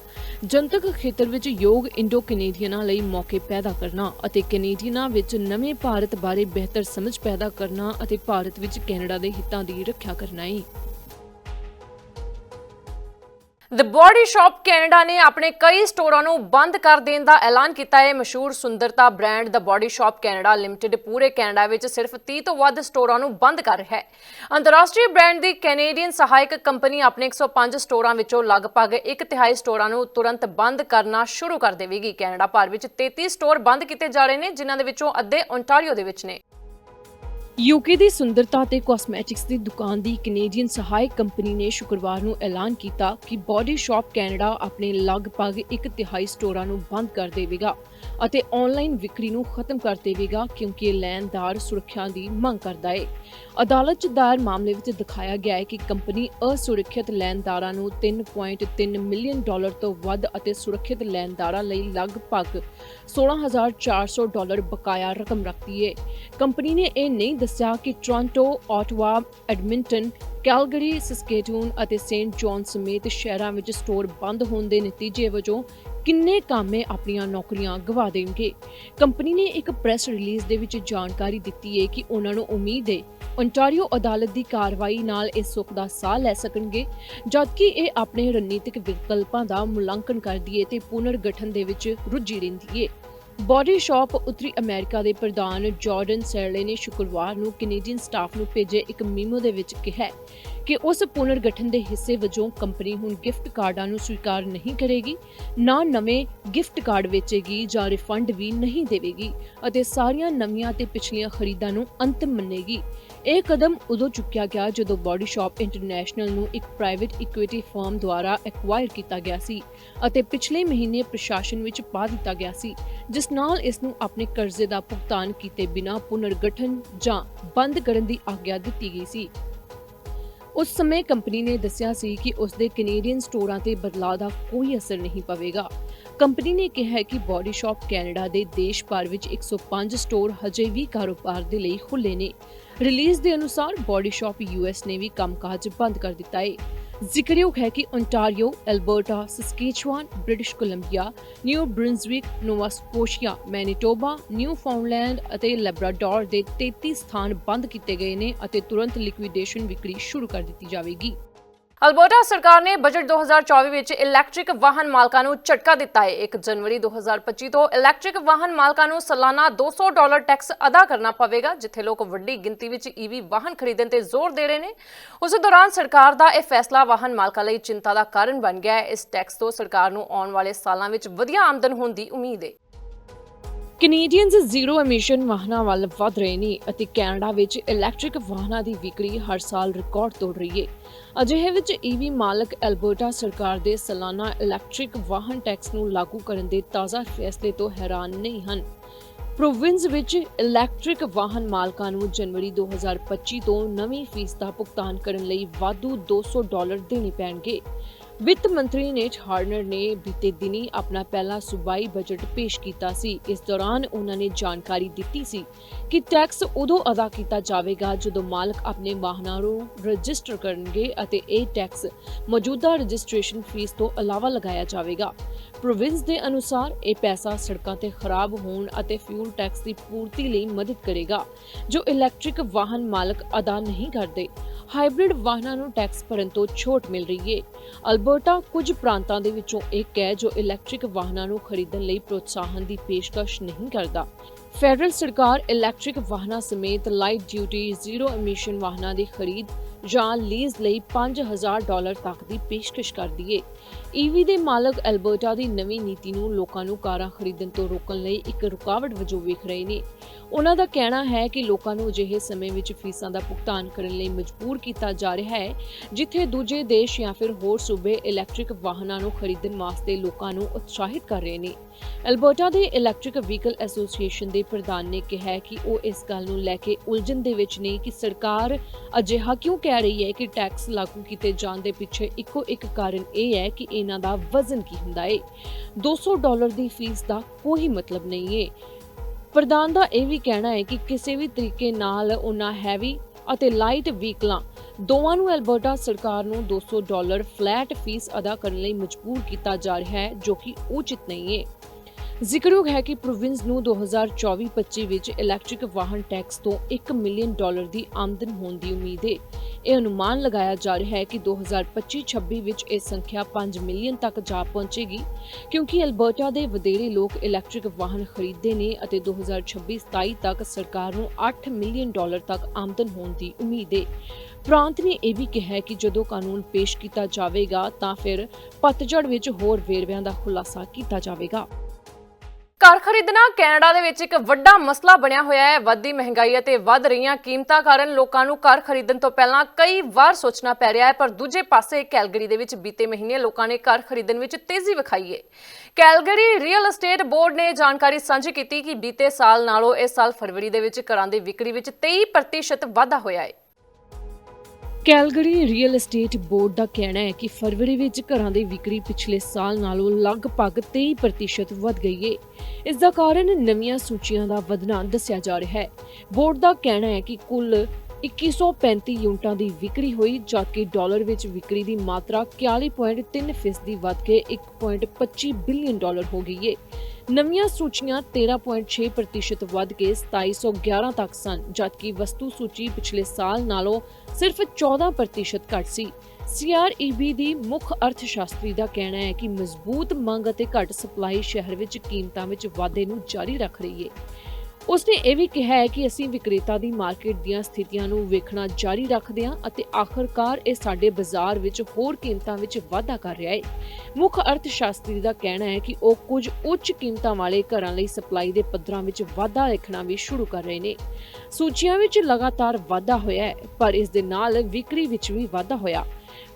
S1: ਜਨਤਕ ਖੇਤਰ ਵਿੱਚ ਯੋਗ ਇੰਡੋ ਕੈਨੇਡੀਅਨਾਂ ਲਈ ਮੌਕੇ ਪੈਦਾ ਕਰਨਾ ਅਤੇ ਕੈਨੇਡੀਅਨਾਂ ਵਿੱਚ ਨਵੇਂ ਭਾਰਤ ਬਾਰੇ ਬਿਹਤਰ ਸਮਝ ਪੈਦਾ ਕਰਨਾ ਅਤੇ ਭਾਰਤ ਵਿੱਚ ਕੈਨੇਡਾ ਦੇ ਹਿੱਤਾਂ ਦੀ ਰੱਖਿਆ ਕਰਨਾ ਹੈ।
S6: ਦ ਬੋਡੀ ਸ਼ਾਪ ਕੈਨੇਡਾ ਨੇ ਆਪਣੇ ਕਈ ਸਟੋਰਾਂ ਨੂੰ ਬੰਦ ਕਰ ਦੇਣ ਦਾ ਐਲਾਨ ਕੀਤਾ ਹੈ। ਮਸ਼ਹੂਰ ਸੁੰਦਰਤਾ brand the Body Shop Canada limited ਪੂਰੇ ਕੈਨੇਡਾ ਵਿੱਚ ਸਿਰਫ 30 ਤੋਂ ਵੱਧ ਸਟੋਰਾਂ ਨੂੰ ਬੰਦ ਕਰ ਰਿਹਾ ਹੈ। ਅੰਤਰਰਾਸ਼ਟਰੀ ਬ੍ਰਾਂਡ ਦੀ ਕੈਨੇਡੀਅਨ ਸਹਾਇਕ ਕੰਪਨੀ ਆਪਣੇ 105 ਸਟੋਰਾਂ ਵਿੱਚੋਂ ਲਗਭਗ ਇੱਕ ਤਿਹਾਈ ਸਟੋਰਾਂ ਨੂੰ ਤੁਰੰਤ ਬੰਦ ਕਰਨਾ ਸ਼ੁਰੂ ਕਰ ਦੇਵੇਗੀ। ਕੈਨੇਡਾ ਭਰ ਵਿੱਚ 33 ਸਟੋਰ ਬੰਦ ਕੀਤੇ ਜਾ ਰਹੇ ਨੇ, ਜਿਨ੍ਹਾਂ ਦੇ ਵਿੱਚੋਂ ਅੱਧੇ ਓਨਟਾਰੀਓ ਦੇ ਵਿੱਚ ਨੇ।
S1: ਯੂਕੇ ਦੀ ਸੁੰਦਰਤਾ ਤੇ ਕਾਸਮੈਟਿਕਸ ਦੀ ਦੁਕਾਨ ਦੀ ਕੈਨੇਡੀਅਨ ਸਹਾਇਕ ਕੰਪਨੀ ਨੇ ਸ਼ੁੱਕਰਵਾਰ ਨੂੰ ਐਲਾਨ ਕੀਤਾ ਕਿ ਬਾਡੀ ਸ਼ਾਪ ਕੈਨੇਡਾ ਆਪਣੇ ਲਗਭਗ ਇੱਕ ਤਿਹਾਈ ਸਟੋਰਾਂ ਨੂੰ ਬੰਦ ਕਰ ਦੇਵੇਗਾ ਅਤੇ ਆਨਲਾਈਨ ਵਿਕਰੀ ਨੂੰ ਖਤਮ ਕਰ ਦੇਵੇਗਾ ਕਿਉਂਕਿ ਇਹ ਲੈਣਦਾਰ ਸੁਰੱਖਿਆ ਦੀ ਮੰਗ ਕਰਦਾ ਹੈ। ਅਦਾਲਤ 'ਚ ਦਾਇਰ ਮਾਮਲੇ ਵਿੱਚ ਦਿਖਾਇਆ ਗਿਆ ਹੈ ਕਿ ਕੰਪਨੀ ਅਸੁਰੱਖਿਅਤ ਲੈਣਦਾਰਾਂ ਨੂੰ 3.3 ਮਿਲੀਅਨ ਡਾਲਰ ਤੋਂ ਵੱਧ ਅਤੇ ਸੁਰੱਖਿਅਤ ਲੈਣਦਾਰਾਂ ਲਈ ਲਗਭਗ 16400 ਡਾਲਰ ਬਕਾਇਆ ਰਕਮ ਰੱਖਦੀ ਹੈ। ਕੰਪਨੀ ਨੇ ਇਹ ਨਹੀਂ ਦੱਸਿਆ ਕਿ Toronto, Ottawa, Edmonton, Calgary, Saskatoon ਅਤੇ ਸੇਂਟ ਜੌਨ ਸਮੇਤ ਸ਼ਹਿਰਾਂ ਵਿੱਚ ਸਟੋਰ ਬੰਦ ਹੋਣ ਦੇ ਨਤੀਜੇ ਵਜੋਂ ਕਿੰਨੇ ਕਾਮੇ ਆਪਣੀਆਂ ਨੌਕਰੀਆਂ ਗਵਾ ਦੇਣਗੇ? ਕੰਪਨੀ ਨੇ ਇੱਕ ਪ੍ਰੈਸ ਰਿਲੀਜ਼ ਦੇ ਵਿੱਚ ਜਾਣਕਾਰੀ ਦਿੱਤੀ ਹੈ ਕਿ ਉਹਨਾਂ ਨੂੰ ਉਮੀਦ ਹੈ ontario ਅਦਾਲਤ ਦੀ ਕਾਰਵਾਈ ਨਾਲ ਇਸ ਸੁੱਖ ਦਾ ਸਾਹ ਲੈ ਸਕਣਗੇ ਜਦਕਿ ਇਹ ਆਪਣੇ ਰਣਨੀਤਿਕ ਵਿਕਲਪਾਂ ਦਾ ਮੁਲਾਂਕਣ ਕਰਦੀ ਹੈ ਤੇ ਪੁਨਰ ਗਠਨ ਦੇ ਵਿੱਚ ਰੁੱਝੀ ਰਹਿੰਦੀ ਹੈ। ਬਾਡੀ ਸ਼ਾਪ ਉੱਤਰੀ ਅਮਰੀਕਾ ਦੇ ਪ੍ਰਧਾਨ ਜਾਰਡਨ ਸੈਰਲੇ ਨੇ ਸ਼ੁੱਕਰਵਾਰ ਨੂੰ ਕੈਨੇਡੀਅਨ ਸਟਾਫ ਨੂੰ ਭੇਜੇ ਇੱਕ ਮੀਮੋ ਦੇ ਵਿੱਚ ਕਿਹਾ ਕਿ ਉਸ ਪੁਨਰਗਠਨ ਦੇ ਹਿੱਸੇ ਵਜੋਂ ਕੰਪਨੀ ਹੁਣ ਗਿਫਟ ਕਾਰਡਾਂ ਨੂੰ ਸਵੀਕਾਰ ਨਹੀਂ ਕਰੇਗੀ, ਨਾ ਨਵੇਂ ਗਿਫਟ ਕਾਰਡ ਵੇਚੇਗੀ ਜਾਂ ਰਿਫੰਡ ਵੀ ਨਹੀਂ ਦੇਵੇਗੀ ਅਤੇ ਸਾਰੀਆਂ ਨਵੀਆਂ ਤੇ ਪਿਛਲੀਆਂ ਖਰੀਦਾਂ ਨੂੰ ਅੰਤਮ ਮੰਨੇਗੀ। ਇਹ ਕਦਮ ਉਦੋਂ ਚੁੱਕਿਆ ਗਿਆ ਜਦੋਂ ਬਾਡੀ ਸ਼ਾਪ ਇੰਟਰਨੈਸ਼ਨਲ ਨੂੰ ਇੱਕ ਪ੍ਰਾਈਵੇਟ ਇਕੁਇਟੀ ਫਰਮ ਦੁਆਰਾ ਐਕਵਾਇਰ ਕੀਤਾ ਗਿਆ ਸੀ ਅਤੇ ਪਿਛਲੇ ਮਹੀਨੇ ਪ੍ਰਸ਼ਾਸਨ ਵਿੱਚ ਪਾ ਦਿੱਤਾ ਗਿਆ ਸੀ, ਜਿਸ ਨਾਲ ਇਸ ਨੂੰ ਆਪਣੇ ਕਰਜ਼ੇ ਦਾ ਭੁਗਤਾਨ ਕੀਤੇ ਬਿਨਾਂ ਪੁਨਰਗਠਨ ਜਾਂ ਬੰਦ ਕਰਨ ਦੀ ਆਗਿਆ ਦਿੱਤੀ ਗਈ ਸੀ। ਉਸ ਸਮੇਂ ਕੰਪਨੀ ਨੇ ਦੱਸਿਆ ਸੀ ਕਿ ਉਸ ਦੇ ਕੈਨੇਡੀਅਨ ਸਟੋਰਾਂ ਤੇ ਬਦਲਾਅ ਦਾ ਕੋਈ ਅਸਰ ਨਹੀਂ ਪਵੇਗਾ। ਕੰਪਨੀ ਨੇ ਕਿਹਾ ਕਿ ਬਾਡੀ ਸ਼ਾਪ ਕੈਨੇਡਾ ਦੇ ਦੇਸ਼ ਭਰ ਵਿੱਚ 105 ਸਟੋਰ ਹਜੇ ਵੀ ਕਾਰੋਬਾਰ ਦੇ ਲਈ ਖੁੱਲੇ ਨੇ ਰਿਲੀਜ਼ ਦੇ ਅਨੁਸਾਰ ਬਾਡੀ ਸ਼ਾਪ ਯੂਐਸ ਨੇ ਵੀ ਕੰਮਕਾਜ ਬੰਦ ਕਰ ਦਿੱਤਾ ਹੈ ਜ਼ਿਕਰਯੋਗ ਹੈ ਕਿ Ontario, Alberta, Saskatchewan, British Columbia, New Brunswick, Nova Scotia, Manitoba, Newfoundland ਅਤੇ ਲੈਬਰਾਡੋਰ ਦੇ 33 ਸਥਾਨ ਬੰਦ ਕੀਤੇ ਗਏ ਨੇ ਅਤੇ ਤੁਰੰਤ ਲਿਕੁਇਡੇਸ਼ਨ ਵਿਕਰੀ ਸ਼ੁਰੂ ਕਰ ਦਿੱਤੀ ਜਾਵੇਗੀ।
S6: ਅਲਬਰਟਾ ਸਰਕਾਰ ਨੇ ਬਜਟ 2024 ਵਿੱਚ ਇਲੈਕਟ੍ਰਿਕ ਵਾਹਨ ਮਾਲਕਾਂ ਨੂੰ ਝਟਕਾ ਦਿੱਤਾ ਹੈ। 1 ਜਨਵਰੀ 2025 ਤੋਂ ਇਲੈਕਟ੍ਰਿਕ ਵਾਹਨ ਮਾਲਕਾਂ ਨੂੰ ਸਾਲਾਨਾ 200 ਡਾਲਰ ਟੈਕਸ ਅਦਾ ਕਰਨਾ ਪਵੇਗਾ, ਜਿੱਥੇ ਲੋਕ ਵੱਡੀ ਗਿਣਤੀ ਵਿੱਚ ਈਵੀ ਵਾਹਨ ਖਰੀਦਣ ਤੇ ਜ਼ੋਰ ਦੇ ਰਹੇ ਨੇ। ਉਸ ਦੌਰਾਨ ਸਰਕਾਰ ਦਾ ਇਹ ਫੈਸਲਾ ਵਾਹਨ ਮਾਲਕਾਂ ਲਈ ਚਿੰਤਾ ਦਾ ਕਾਰਨ ਬਣ ਗਿਆ ਹੈ। ਇਸ ਟੈਕਸ ਤੋਂ ਸਰਕਾਰ ਨੂੰ ਆਉਣ ਵਾਲੇ ਸਾਲਾਂ ਵਿੱਚ ਵਧੀਆ ਆਮਦਨ ਹੋਣ ਦੀ ਉਮੀਦ ਹੈ।
S1: ਕੈਨੇਡੀਅਨਜ਼ ਜ਼ੀਰੋ ਐਮਿਸ਼ਨ ਵਾਹਨਾਂ ਵੱਲ ਵਧ ਰਹੇ ਨੇ ਅਤੇ ਕੈਨੇਡਾ ਵਿੱਚ ਇਲੈਕਟ੍ਰਿਕ ਵਾਹਨਾਂ ਦੀ ਵਿਕਰੀ ਹਰ ਸਾਲ ਰਿਕਾਰਡ ਤੋੜ ਰਹੀ ਹੈ। ਅਜਿਹੇ ਵਿੱਚ ਈਵੀ ਮਾਲਕ ਐਲਬਰਟਾ ਸਰਕਾਰ ਦੇ ਸਾਲਾਨਾ ਇਲੈਕਟ੍ਰਿਕ ਵਾਹਨ ਟੈਕਸ ਨੂੰ ਲਾਗੂ ਕਰਨ ਦੇ ਤਾਜ਼ਾ ਫੈਸਲੇ ਤੋਂ ਹੈਰਾਨ ਨਹੀਂ ਹਨ। ਪ੍ਰੋਵਿੰਸ ਵਿੱਚ ਇਲੈਕਟ੍ਰਿਕ ਵਾਹਨ ਮਾਲਕਾਂ ਨੂੰ ਜਨਵਰੀ 2025 ਤੋਂ ਨਵੀਂ ਫੀਸ ਦਾ ਭੁਗਤਾਨ ਕਰਨ ਲਈ ਵਾਧੂ 200 ਡਾਲਰ ਦੇਣੇ ਪੈਣਗੇ। ਵਿੱਤ ਮੰਤਰੀ ਨੇਟ ਹਾਰਨਰ ਨੇ ਬੀਤੇ ਦਿਨੀ ਆਪਣਾ ਪਹਿਲਾ ਸੂਬਾਈ ਬਜਟ ਪੇਸ਼ ਕੀਤਾ ਸੀ। ਇਸ ਦੌਰਾਨ ਉਹਨਾਂ ਨੇ ਜਾਣਕਾਰੀ ਦਿੱਤੀ ਸੀ ਕਿ ਟੈਕਸ ਉਦੋਂ ਅਦਾ ਕੀਤਾ ਜਾਵੇਗਾ ਜਦੋਂ ਮਾਲਕ ਆਪਣੇ ਵਾਹਨਾਂ ਨੂੰ ਰਜਿਸਟਰ ਕਰਨਗੇ ਅਤੇ ਇਹ ਟੈਕਸ ਮੌਜੂਦਾ ਰਜਿਸਟ੍ਰੇਸ਼ਨ ਫੀਸ ਤੋਂ ਇਲਾਵਾ ਲਗਾਇਆ ਜਾਵੇਗਾ। ਪ੍ਰੋਵਿੰਸ ਦੇ ਅਨੁਸਾਰ ਇਹ ਪੈਸਾ ਸੜਕਾਂ ਤੇ ਖਰਾਬ ਹੋਣ ਅਤੇ ਫਿਊਲ ਟੈਕਸ ਦੀ ਪੂਰਤੀ ਲਈ ਮਦਦ ਕਰੇਗਾ, ਜੋ ਇਲੈਕਟ੍ਰਿਕ ਵਾਹਨ ਮਾਲਕ ਅਦਾ ਨਹੀਂ ਕਰਦੇ। ਹਾਈਬ੍ਰਿਡ ਵਾਹਨਾਂ ਨੂੰ ਟੈਕਸ ਭਰਨ ਤੋਂ ਛੋਟ ਮਿਲ ਰਹੀ ਹੈ ਅਲਬਰਟਾ ਕੁਝ ਪ੍ਰਾਂਤਾਂ ਦੇ ਵਿੱਚੋਂ ਇੱਕ ਹੈ ਜੋ ਇਲੈਕਟ੍ਰਿਕ ਵਾਹਨਾਂ ਨੂੰ ਖਰੀਦਣ ਲਈ ਪ੍ਰੋਤਸਾਹਨ ਦੀ ਪੇਸ਼ਕਸ਼ ਨਹੀਂ ਕਰਦਾ। ਫੈਡਰਲ ਸਰਕਾਰ ਇਲੈਕਟ੍ਰਿਕ ਵਾਹਨਾਂ ਸਮੇਤ ਲਾਈਟ ਡਿਊਟੀ ਜ਼ੀਰੋ ਐਮਿਸ਼ਨ ਵਾਹਨਾਂ ਦੀ ਖਰੀਦ ਜਾਂ ਲੀਜ਼ ਲਈ 5000 ਡਾਲਰ ਤੱਕ ਦੀ ਪੇਸ਼ਕਸ਼ ਕਰਦੀ ਹੈ ਈਵੀ ਦੇ ਮਾਲਕ ਐਲਬਰਟਾ ਦੀ ਨਵੀਂ ਨੀਤੀ ਨੂੰ ਲੋਕਾਂ ਨੂੰ ਕਾਰਾਂ ਖਰੀਦਣ ਤੋਂ ਰੋਕਣ ਲਈ ਇੱਕ ਰੁਕਾਵਟ ਵਜੋਂ ਵੇਖ ਰਹੇ ਨੇ। ਉਹਨਾਂ ਦਾ ਕਹਿਣਾ ਹੈ ਕਿ ਲੋਕਾਂ ਨੂੰ ਅਜਿਹੇ ਸਮੇਂ ਵਿੱਚ ਫੀਸਾਂ ਦਾ ਭੁਗਤਾਨ ਕਰਨ ਲਈ ਮਜਬੂਰ ਕੀਤਾ ਜਾ ਰਿਹਾ ਹੈ, ਜਿੱਥੇ ਦੂਜੇ ਦੇਸ਼ ਜਾਂ ਫਿਰ ਹੋਰ ਸੂਬੇ ਇਲੈਕਟ੍ਰਿਕ ਵਾਹਨਾਂ ਨੂੰ ਖਰੀਦਣ ਵਾਸਤੇ ਲੋਕਾਂ ਨੂੰ ਉਤਸ਼ਾਹਿਤ ਕਰ ਰਹੇ ਨੇ। ਐਲਬਰਟਾ ਦੇ ਇਲੈਕਟ੍ਰਿਕ ਵਹੀਕਲ ਐਸੋਸੀਏਸ਼ਨ ਦੇ ਪ੍ਰਧਾਨ ਨੇ ਕਿਹਾ ਕਿ ਉਹ ਇਸ ਗੱਲ ਨੂੰ ਲੈ ਕੇ ਉਲਝਣ ਦੇ ਵਿੱਚ ਨਹੀਂ ਕਿ ਸਰਕਾਰ ਅਜਿਹਾ ਕਿਉਂ ਕਹਿ ਰਹੀ ਹੈ ਕਿ ਟੈਕਸ ਲਾਗੂ ਕੀਤੇ ਜਾਣ ਦੇ ਪਿੱਛੇ ਇੱਕੋ ਇੱਕ ਕਾਰਨ ਇਹ ਹੈ ਕਿ ਇਹਨਾਂ ਦਾ ਵਜ਼ਨ ਕੀ ਹੁੰਦਾ ਹੈ 200 ਡਾਲਰ ਦੀ ਫੀਸ ਦਾ ਕੋਈ ਮਤਲਬ ਨਹੀਂ ਹੈ ਪ੍ਰਧਾਨ ਦਾ ਇਹ ਵੀ ਕਹਿਣਾ ਹੈ ਕਿ ਕਿਸੇ ਵੀ ਤਰੀਕੇ ਨਾਲ ਉਹਨਾਂ ਹੈਵੀ ਅਤੇ ਲਾਈਟ ਵਹੀਕਲਾਂ ਦੋਵਾਂ ਨੂੰ ਐਲਬਰਟਾ ਸਰਕਾਰ ਨੂੰ 200 ਡਾਲਰ ਫਲੈਟ ਫੀਸ ਅਦਾ ਕਰਨ ਲਈ ਮਜਬੂਰ ਕੀਤਾ ਜਾ ਰਿਹਾ ਹੈ, ਜੋ ਕਿ ਉਚਿਤ ਨਹੀਂ ਹੈ ਜ਼ਿਕਰਯੋਗ ਹੈ ਕਿ ਪ੍ਰੋਵਿੰਸ ਨੂੰ 2024-25 ਵਿੱਚ ਇਲੈਕਟ੍ਰਿਕ ਵਾਹਨ ਟੈਕਸ ਤੋਂ 1 ਮਿਲੀਅਨ ਡਾਲਰ ਦੀ ਆਮਦਨ ਹੋਣ ਦੀ ਉਮੀਦ ਹੈ ਇਹ ਅਨੁਮਾਨ ਲਗਾਇਆ ਜਾ ਰਿਹਾ ਹੈ ਕਿ 2025-26 ਵਿੱਚ ਇਹ ਸੰਖਿਆ 5 ਮਿਲੀਅਨ ਤੱਕ ਜਾ ਪਹੁੰਚੇਗੀ, ਕਿਉਂਕਿ ਅਲਬਰਟਾ ਦੇ ਵਧੇਰੇ ਲੋਕ ਇਲੈਕਟ੍ਰਿਕ ਵਾਹਨ ਖਰੀਦਦੇ ਨੇ ਅਤੇ 2026-27 ਤੱਕ ਸਰਕਾਰ ਨੂੰ 8 ਮਿਲੀਅਨ ਡਾਲਰ ਤੱਕ ਆਮਦਨ ਹੋਣ ਦੀ ਉਮੀਦ ਹੈ ਪ੍ਰਾਂਤ ਨੇ ਇਹ ਵੀ ਕਿਹਾ ਕਿ ਜਦੋਂ ਕਾਨੂੰਨ ਪੇਸ਼ ਕੀਤਾ ਜਾਵੇਗਾ ਤਾਂ ਫਿਰ ਪਤਝੜ ਵਿੱਚ ਹੋਰ ਵੇਰਵਿਆਂ ਦਾ ਖੁਲਾਸਾ ਕੀਤਾ ਜਾਵੇਗਾ।
S6: ਘਰ ਖਰੀਦਣਾ ਕੈਨੇਡਾ ਦੇ ਵਿੱਚ ਇੱਕ ਵੱਡਾ ਮਸਲਾ ਬਣਿਆ ਹੋਇਆ ਹੈ। ਵੱਧਦੀ ਮਹਿੰਗਾਈ ਅਤੇ ਵੱਧ ਰਹੀਆਂ ਕੀਮਤਾਂ ਕਾਰਨ ਲੋਕਾਂ ਨੂੰ ਘਰ ਖਰੀਦਣ ਤੋਂ ਪਹਿਲਾਂ ਕਈ ਵਾਰ ਸੋਚਣਾ ਪੈ ਰਿਹਾ ਹੈ, ਪਰ ਦੂਜੇ ਪਾਸੇ ਕੈਲਗਰੀ ਦੇ ਵਿੱਚ ਬੀਤੇ ਮਹੀਨੇ ਲੋਕਾਂ ਨੇ ਘਰ ਖਰੀਦਣ ਵਿੱਚ ਤੇਜ਼ੀ ਵਿਖਾਈ ਹੈ। ਕੈਲਗਰੀ ਰੀਅਲ ਅਸਟੇਟ ਬੋਰਡ ਨੇ ਜਾਣਕਾਰੀ ਸਾਂਝੀ ਕੀਤੀ ਕਿ ਬੀਤੇ ਸਾਲ ਨਾਲੋਂ ਇਸ ਸਾਲ ਫਰਵਰੀ ਦੇ ਵਿੱਚ ਘਰਾਂ ਦੀ ਵਿਕਰੀ ਵਿੱਚ 23% ਵਾਧਾ ਹੋਇਆ ਹੈ।
S1: ਕੈਲਗਰੀ ਰੀਅਲ ਅਸਟੇਟ ਬੋਰਡ ਦਾ ਕਹਿਣਾ ਹੈ ਕਿ ਫਰਵਰੀ ਵਿੱਚ ਘਰਾਂ ਦੀ ਵਿਕਰੀ ਪਿਛਲੇ ਸਾਲ ਨਾਲੋਂ ਲਗਭਗ 23% ਵੱਧ ਗਈ ਹੈ ਇਸ ਦਾ ਕਾਰਨ ਨਵੀਆਂ ਸੂਚੀਆਂ ਦਾ ਵਧਣਾ ਦੱਸਿਆ ਜਾ ਰਿਹਾ ਹੈ। ਬੋਰਡ ਦਾ ਕਹਿਣਾ ਹੈ ਕਿ ਕੁੱਲ 2135 ਯੂਨਿਟਾਂ ਦੀ ਵਿਕਰੀ ਹੋਈ, ਜਦਕਿ ਡਾਲਰ ਵਿੱਚ ਵਿਕਰੀ ਦੀ ਮਾਤਰਾ 41.3% ਫੀਸਦੀ ਵੱਧ ਕੇ 1.25 ਬਿਲੀਅਨ ਡਾਲਰ ਹੋ ਗਈ ਹੈ ਨਵੀਆਂ ਸੂਚੀਆਂ 13.6% ਵੱਧ ਕੇ 2711 ਤੱਕ ਸਨ, ਜਦਕਿ ਵਸਤੂ ਸੂਚੀ ਪਿਛਲੇ ਸਾਲ ਨਾਲੋਂ ਸਿਰਫ 14% ਘੱਟ ਸੀ। CREB ਦੀ ਮੁੱਖ ਅਰਥਸ਼ਾਸਤਰੀ ਦਾ ਕਹਿਣਾ ਹੈ ਕਿ ਮਜ਼ਬੂਤ ਮੰਗ ਅਤੇ ਘੱਟ ਸਪਲਾਈ ਸ਼ਹਿਰ ਵਿੱਚ ਕੀਮਤਾਂ ਵਿੱਚ ਵਾਧੇ ਨੂੰ ਜਾਰੀ ਰੱਖ ਰਹੀ ਹੈ। ਉਸਨੇ ਇਹ ਵੀ ਕਿਹਾ ਹੈ ਕਿ ਅਸੀਂ ਵਿਕਰੇਤਾ ਦੀ ਮਾਰਕੀਟ ਦੀਆਂ ਸਥਿਤੀਆਂ ਨੂੰ ਵੇਖਣਾ ਜਾਰੀ ਰੱਖਦੇ ਹਾਂ ਅਤੇ ਆਖਰਕਾਰ ਇਹ ਸਾਡੇ ਬਾਜ਼ਾਰ ਵਿੱਚ ਹੋਰ ਕੀਮਤਾਂ ਵਿੱਚ ਵਾਧਾ ਕਰ ਰਿਹਾ ਹੈ। ਮੁੱਖ ਅਰਥਸ਼ਾਸਤਰੀ ਦਾ ਕਹਿਣਾ ਹੈ ਕਿ ਉਹ ਕੁਝ ਉੱਚ ਕੀਮਤਾਂ ਵਾਲੇ ਘਰਾਂ ਲਈ ਸਪਲਾਈ ਦੇ ਪੱਧਰਾਂ ਵਿੱਚ ਵਾਧਾ ਦੇਖਣਾ ਵੀ ਸ਼ੁਰੂ ਕਰ ਰਹੇ ਨੇ। ਸੂਚੀਆਂ ਵਿੱਚ ਲਗਾਤਾਰ ਵਾਧਾ ਹੋਇਆ ਹੈ, ਪਰ ਇਸ ਦੇ ਨਾਲ ਵਿਕਰੀ ਵਿੱਚ ਵੀ ਵਾਧਾ ਹੋਇਆ।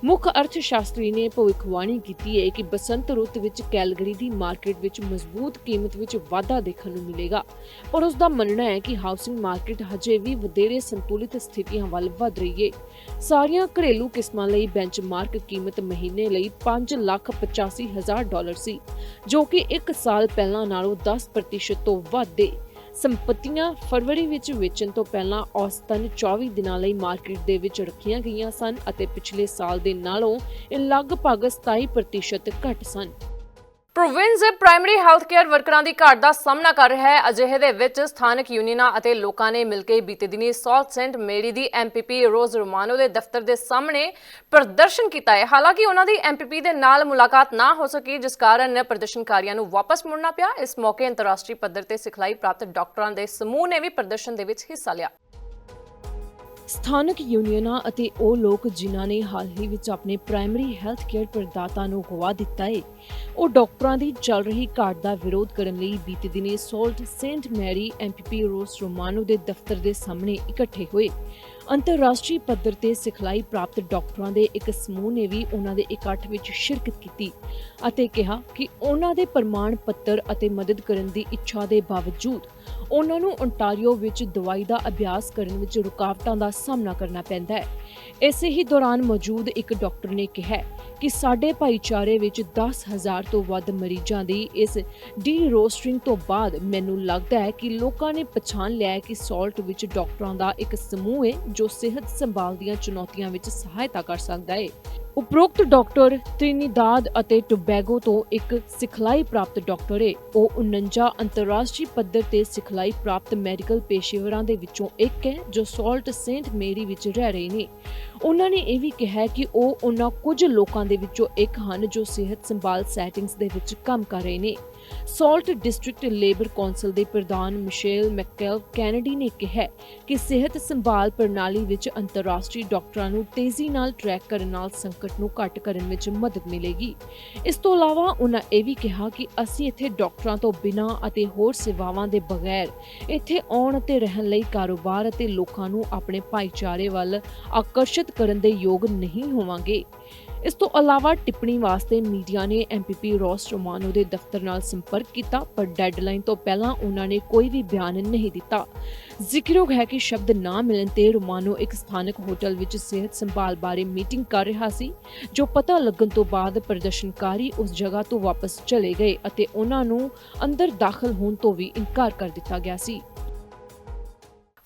S1: ਮੁੱਖ ਅਰਥਸ਼ਾਸਤਰੀ ਨੇ ਭਵਿੱਖਬਾਣੀ ਕੀਤੀ ਹੈ ਕਿ ਬਸੰਤ ਰੁੱਤ ਵਿੱਚ ਕੈਲਗਰੀ ਦੀ ਮਾਰਕੀਟ ਵਿੱਚ ਮਜ਼ਬੂਤ ਕੀਮਤ ਵਿੱਚ ਵਾਧਾ ਦੇਖਣ ਨੂੰ ਮਿਲੇਗਾ। ਪਰ ਉਸ ਦਾ ਮੰਨਣਾ ਹੈ ਕਿ ਹਾਊਸਿੰਗ ਮਾਰਕੀਟ ਹਜੇ ਵੀ ਵਧੇਰੇ ਸੰਤੁਲਿਤ ਸਥਿਤੀਆਂ ਵੱਲ ਵਧ ਰਹੀ ਹੈ। ਸਾਰੀਆਂ ਘਰੇਲੂ ਕਿਸਮਾਂ ਲਈ ਬੈਂਚਮਾਰਕ ਕੀਮਤ ਮਹੀਨੇ ਲਈ 585000 ਡਾਲਰ ਸੀ, ਜੋ ਕਿ 1 ਸਾਲ ਪਹਿਲਾਂ ਨਾਲੋਂ 10% ਤੋਂ ਵੱਧ ਹੈ। ਸੰਪਤੀਆਂ ਫਰਵਰੀ ਵਿੱਚ ਵੇਚਣ ਤੋਂ ਪਹਿਲਾਂ ਔਸਤਨ 24 ਦਿਨਾਂ ਲਈ ਮਾਰਕੀਟ ਦੇ ਵਿੱਚ ਰੱਖੀਆਂ ਗਈਆਂ ਸਨ ਅਤੇ ਪਿਛਲੇ ਸਾਲ ਦੇ ਨਾਲੋਂ ਇਹ ਲਗਭਗ 27% ਘੱਟ ਸਨ।
S6: ਪ੍ਰੋਵਿੰਸ ਪ੍ਰਾਇਮਰੀ ਹੈਲਥ ਕੇਅਰ ਵਰਕਰਾਂ ਦੀ ਘਾਟ ਦਾ ਸਾਹਮਣਾ ਕਰ ਰਿਹਾ ਹੈ। ਅਜਿਹੇ ਦੇ ਵਿੱਚ ਸਥਾਨਕ ਯੂਨੀਅਨਾਂ ਅਤੇ ਲੋਕਾਂ ਨੇ ਮਿਲ ਕੇ ਬੀਤੇ ਦਿਨੀ ਸਾਲਟ ਸੈਂਟ ਮੇਰੀ ਦੀ ਐਮਪੀਪੀ ਰੋਜ਼ ਰੋਮਾਨੋ ਦੇ ਦਫ਼ਤਰ ਦੇ ਸਾਹਮਣੇ ਪ੍ਰਦਰਸ਼ਨ ਕੀਤਾ ਹੈ। ਹਾਲਾਂਕਿ ਉਹਨਾਂ ਦੀ ਐਮਪੀਪੀ ਦੇ ਨਾਲ ਮੁਲਾਕਾਤ ਨਾ ਹੋ ਸਕੀ, ਜਿਸ ਕਾਰਨ ਪ੍ਰਦਰਸ਼ਨਕਾਰੀਆਂ ਨੂੰ ਵਾਪਸ ਮੁੜਨਾ ਪਿਆ। ਇਸ ਮੌਕੇ ਅੰਤਰਰਾਸ਼ਟਰੀ ਪੱਧਰ ਤੇ ਸਿਖਲਾਈ ਪ੍ਰਾਪਤ ਡਾਕਟਰਾਂ ਦੇ ਸਮੂਹ ਨੇ ਵੀ ਪ੍ਰਦਰਸ਼ਨ ਦੇ ਵਿੱਚ ਹਿੱਸਾ ਲਿਆ।
S1: ਸਥਾਨਕ ਯੂਨੀਅਨਾਂ ਅਤੇ ਉਹ ਲੋਕ ਜਿਨ੍ਹਾਂ ਨੇ ਹਾਲ ਹੀ ਵਿੱਚ ਆਪਣੇ ਪ੍ਰਾਇਮਰੀ ਹੈਲਥ ਕੇਅਰ ਪ੍ਰਦਾਤਾ ਨੂੰ ਗਵਾ ਦਿੱਤਾ ਹੈ ਉਹ ਡਾਕਟਰਾਂ ਦੀ ਚੱਲ ਰਹੀ ਘਾਟ ਦਾ ਵਿਰੋਧ ਕਰਨ ਲਈ ਬੀਤੇ ਦਿਨੀ ਸੋਲਟ ਸੇਂਟ ਮੈਰੀ ਐਮਪੀਪੀ ਰੋਸ ਰੋਮਾਨੋ ਦੇ ਦਫ਼ਤਰ ਦੇ ਸਾਹਮਣੇ ਇਕੱਠੇ ਹੋਏ। ਅੰਤਰਰਾਸ਼ਟਰੀ ਪੱਧਰ ਤੇ ਸਿਖਲਾਈ ਪ੍ਰਾਪਤ ਡਾਕਟਰਾਂ ਦੇ ਇੱਕ ਸਮੂਹ ਨੇ ਵੀ ਉਹਨਾਂ ਦੇ ਇਕੱਠ ਵਿੱਚ ਸ਼ਿਰਕਤ ਕੀਤੀ ਅਤੇ ਕਿਹਾ ਕਿ ਉਹਨਾਂ ਦੇ ਪ੍ਰਮਾਣ ਪੱਤਰ ਅਤੇ ਮਦਦ ਕਰਨ ਦੀ ਇੱਛਾ ਦੇ ਬਾਵਜੂਦ ਉਹਨਾਂ ਨੂੰ ontario ਵਿੱਚ ਦਵਾਈ ਦਾ ਅਭਿਆਸ ਕਰਨ ਵਿੱਚ ਰੁਕਾਵਟਾਂ ਦਾ ਸਾਹਮਣਾ ਕਰਨਾ ਪੈਂਦਾ ਹੈ। ਇਸੇ ਹੀ ਦੌਰਾਨ ਮੌਜੂਦ ਇੱਕ ਡਾਕਟਰ ਨੇ ਕਿਹਾ ਕਿ ਸਾਡੇ ਭਾਈਚਾਰੇ ਵਿੱਚ 10000 ਤੋਂ ਵੱਧ ਮਰੀਜ਼ਾਂ ਦੀ ਇਸ ਡੀ ਰੋਸਟਰਿੰਗ ਤੋਂ ਬਾਅਦ ਮੈਨੂੰ ਲੱਗਦਾ ਹੈ ਕਿ ਲੋਕਾਂ ਨੇ ਪਛਾਣ ਲਿਆ ਹੈ ਕਿ ਸਾਲਟ ਵਿੱਚ ਡਾਕਟਰਾਂ ਦਾ ਇੱਕ ਸਮੂਹ ਹੈ ਜੋ ਸਿਹਤ ਸੰਭਾਲ ਦੀਆਂ ਚੁਣੌਤੀਆਂ ਵਿੱਚ ਸਹਾਇਤਾ ਕਰ ਸਕਦਾ ਹੈ। ਉਪਰੋਕਤ ਡਾਕਟਰ ਤ੍ਰਿਨੀਦਾਦ ਅਤੇ ਟੋਬੈਗੋ ਤੋਂ ਇੱਕ ਸਿਖਲਾਈ ਪ੍ਰਾਪਤ ਡਾਕਟਰ ਹੈ ਉਹ 49 ਅੰਤਰਰਾਸ਼ਟਰੀ ਪੱਧਰ ਤੇ ਸਿਖਲਾਈ ਪ੍ਰਾਪਤ ਮੈਡੀਕਲ ਪੇਸ਼ੇਵਰਾਂ ਦੇ ਵਿੱਚੋਂ ਇੱਕ ਹੈ ਜੋ ਸਾਲਟ ਸੇਂਟ ਮੇਰੀ ਵਿੱਚ ਰਹਿ ਰਹੇ ਨੇ। ਉਹਨਾਂ ਨੇ ਇਹ ਵੀ ਕਿਹਾ ਕਿ ਉਹ ਉਹਨਾਂ ਕੁਝ ਲੋਕਾਂ ਦੇ ਵਿੱਚੋਂ ਇੱਕ ਹਨ ਜੋ ਸਿਹਤ ਸੰਭਾਲ ਸੈਟਿੰਗਸ ਦੇ ਵਿੱਚ ਕੰਮ ਕਰ ਰਹੇ ਨੇ। ਸਾਲਟ ਡਿਸਟ੍ਰਿਕਟ ਲੇਬਰ ਕੌਂਸਲ ਦੇ ਪ੍ਰਧਾਨ ਮਿਸ਼ੇਲ ਮੈਕਕੈਲ ਕੈਨੇਡੀ ਨੇ ਕਿਹਾ ਕਿ ਸਿਹਤ ਸੰਭਾਲ ਪ੍ਰਣਾਲੀ ਵਿੱਚ ਅੰਤਰਰਾਸ਼ਟਰੀ ਡਾਕਟਰਾਂ ਨੂੰ ਤੇਜ਼ੀ ਨਾਲ ਟਰੈਕ ਕਰਨ ਨਾਲ ਸੰਕਟ ਨੂੰ ਘੱਟ ਕਰਨ ਵਿੱਚ ਮਦਦ ਮਿਲੇਗੀ। ਇਸ ਤੋਂ ਇਲਾਵਾ ਉਹਨਾਂ ਇਹ ਵੀ ਕਿਹਾ ਕਿ ਅਸੀਂ ਇੱਥੇ ਡਾਕਟਰਾਂ ਤੋਂ ਬਿਨਾਂ ਅਤੇ ਹੋਰ ਸੇਵਾਵਾਂ ਦੇ ਬਗੈਰ ਇੱਥੇ ਆਉਣ ਅਤੇ ਰਹਿਣ ਲਈ ਕਾਰੋਬਾਰ ਅਤੇ ਲੋਕਾਂ ਨੂੰ ਆਪਣੇ ਭਾਈਚਾਰੇ ਵੱਲ ਆਕਰਸ਼ਿਤ ਕਰਨ ਦੇ ਯੋਗ ਨਹੀਂ ਹੋਵਾਂਗੇ। ਇਸ ਤੋਂ ਇਲਾਵਾ ਟਿੱਪਣੀ ਵਾਸਤੇ ਮੀਡੀਆ ਨੇ ਐਮਪੀਪੀ ਰੋਸ ਰੋਮਾਨੋ ਦੇ ਦਫ਼ਤਰ ਨਾਲ ਸੰਪਰਕ ਕੀਤਾ, ਪਰ ਡੈਡਲਾਈਨ ਤੋਂ ਪਹਿਲਾਂ ਉਹਨਾਂ ਨੇ ਕੋਈ ਵੀ ਬਿਆਨ ਨਹੀਂ ਦਿੱਤਾ। ਜ਼ਿਕਰਯੋਗ ਹੈ ਕਿ ਸ਼ਬਦ ਨਾ ਮਿਲਣ ਤੇ ਰੋਮਾਨੋ ਇੱਕ ਸਥਾਨਕ ਹੋਟਲ ਵਿੱਚ ਸਿਹਤ ਸੰਭਾਲ ਬਾਰੇ ਮੀਟਿੰਗ ਕਰ ਰਿਹਾ ਸੀ, ਜੋ ਪਤਾ ਲੱਗਣ ਤੋਂ ਬਾਅਦ ਪ੍ਰਦਰਸ਼ਨਕਾਰੀ ਉਸ ਜਗ੍ਹਾ ਤੋਂ ਵਾਪਸ ਚਲੇ ਗਏ ਅਤੇ ਉਹਨਾਂ ਨੂੰ ਅੰਦਰ ਦਾਖਲ ਹੋਣ ਤੋਂ ਵੀ ਇਨਕਾਰ ਕਰ ਦਿੱਤਾ ਗਿਆ ਸੀ।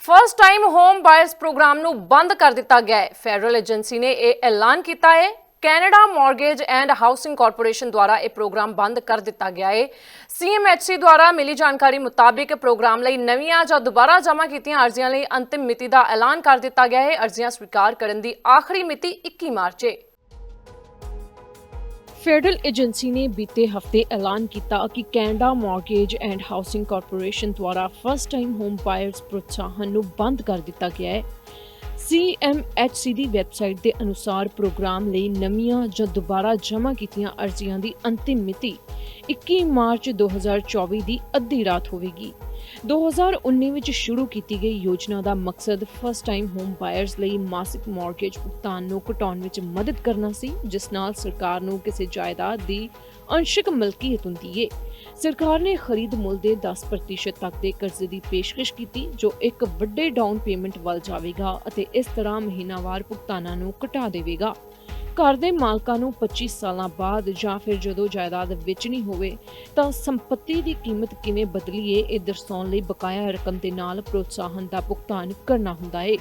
S6: First time home buyers programme ਨੂੰ ਬੰਦ ਕਰ ਦਿੱਤਾ ਗਿਆ ਹੈ। ਫੈਡਰਲ ਏਜੰਸੀ ਨੇ ਇਹ ਐਲਾਨ ਕੀਤਾ ਹੈ। Canada mortgage and housing corporation ਦੁਆਰਾ ਇਹ ਪ੍ਰੋਗਰਾਮ ਬੰਦ ਕਰ ਦਿੱਤਾ ਗਿਆ ਹੈ। ਸੀਐਮਐਚਸੀ ਦੁਆਰਾ ਮਿਲੀ ਜਾਣਕਾਰੀ ਮੁਤਾਬਿਕ ਪ੍ਰੋਗਰਾਮ ਲਈ ਨਵੀਆਂ ਜਾਂ ਦੁਬਾਰਾ ਜਮ੍ਹਾਂ ਕੀਤੀਆਂ ਅਰਜ਼ੀਆਂ ਲਈ ਅੰਤਿਮ ਮਿਤੀ ਦਾ ਐਲਾਨ ਕਰ ਦਿੱਤਾ ਗਿਆ ਹੈ। ਅਰਜ਼ੀਆਂ ਸਵੀਕਾਰ ਕਰਨ ਦੀ ਆਖਰੀ ਮਿਤੀ 21 ਮਾਰਚ ਹੈ।
S1: ਫੈਡਰਲ ਏਜੰਸੀ ਨੇ ਬੀਤੇ ਹਫ਼ਤੇ ਐਲਾਨ ਕੀਤਾ ਕਿ Canada mortgage and housing corporation ਦੁਆਰਾ ਫਸਟ ਟਾਈਮ ਹੋਮ ਬਾਇਰਸ ਪ੍ਰੋਤਸਾਹਨ ਨੂੰ ਬੰਦ ਕਰ ਦਿੱਤਾ ਗਿਆ ਹੈ। CMHC ਦੀ ਵੈਬਸਾਈਟ ਦੇ ਅਨੁਸਾਰ ਪ੍ਰੋਗਰਾਮ ਲਈ ਨਵੀਆਂ ਜਾਂ ਦੁਬਾਰਾ ਜਮ੍ਹਾਂ ਕੀਤੀਆਂ ਅਰਜ਼ੀਆਂ ਦੀ ਅੰਤਿਮ ਮਿਤੀ 21 ਮਾਰਚ 2024 ਦੀ ਅੱਧੀ ਰਾਤ ਹੋਵੇਗੀ। 2019 ਵਿੱਚ ਸ਼ੁਰੂ ਕੀਤੀ ਗਈ ਯੋਜਨਾ ਦਾ ਮਕਸਦ ਫਸਟ ਟਾਈਮ ਹੋਮ ਬਾਇਰਸ ਲਈ ਮਾਸਿਕ ਮਾਰਗੇਜ ਭੁਗਤਾਨ ਨੂੰ ਘਟਾਉਣ ਵਿੱਚ ਮਦਦ ਕਰਨਾ ਸੀ, ਜਿਸ ਨਾਲ ਸਰਕਾਰ ਨੂੰ ਕਿਸੇ ਜਾਇਦਾਦ ਦੀ ਅੰਸ਼ਕ ਮਲਕੀਅਤ ਹੁੰਦੀ ਹੈ ਸਰਕਾਰ ਨੇ ਖਰੀਦ ਮੁੱਲ ਦੇ 10% ਤੱਕ ਦੇ ਕਰਜ਼ੇ ਦੀ ਪੇਸ਼ਕਸ਼ ਕੀਤੀ, ਜੋ ਇੱਕ ਵੱਡੇ ਡਾਊਨ ਪੇਮੈਂਟ ਵੱਲ ਜਾਵੇਗਾ ਅਤੇ ਇਸ ਤਰ੍ਹਾਂ ਮਹੀਨਾਵਾਰ ਭੁਗਤਾਨਾਂ ਨੂੰ ਘਟਾ ਦੇਵੇਗਾ। ਘਰ ਦੇ ਮਾਲਕਾਂ ਨੂੰ 25 ਸਾਲਾਂ ਬਾਅਦ ਜਾਂ ਫਿਰ ਜਦੋਂ ਜਾਇਦਾਦ ਵੇਚਣੀ ਹੋਵੇ ਤਾਂ ਸੰਪਤੀ ਦੀ ਕੀਮਤ ਕਿਵੇਂ ਬਦਲੀਏ, ਇਹ ਦਰਸਾਉਣ ਲਈ ਬਕਾਇਆ ਰਕਮ ਦੇ ਨਾਲ ਪ੍ਰੋਤਸਾਹਨ ਦਾ ਭੁਗਤਾਨ ਕਰਨਾ ਹੁੰਦਾ ਹੈ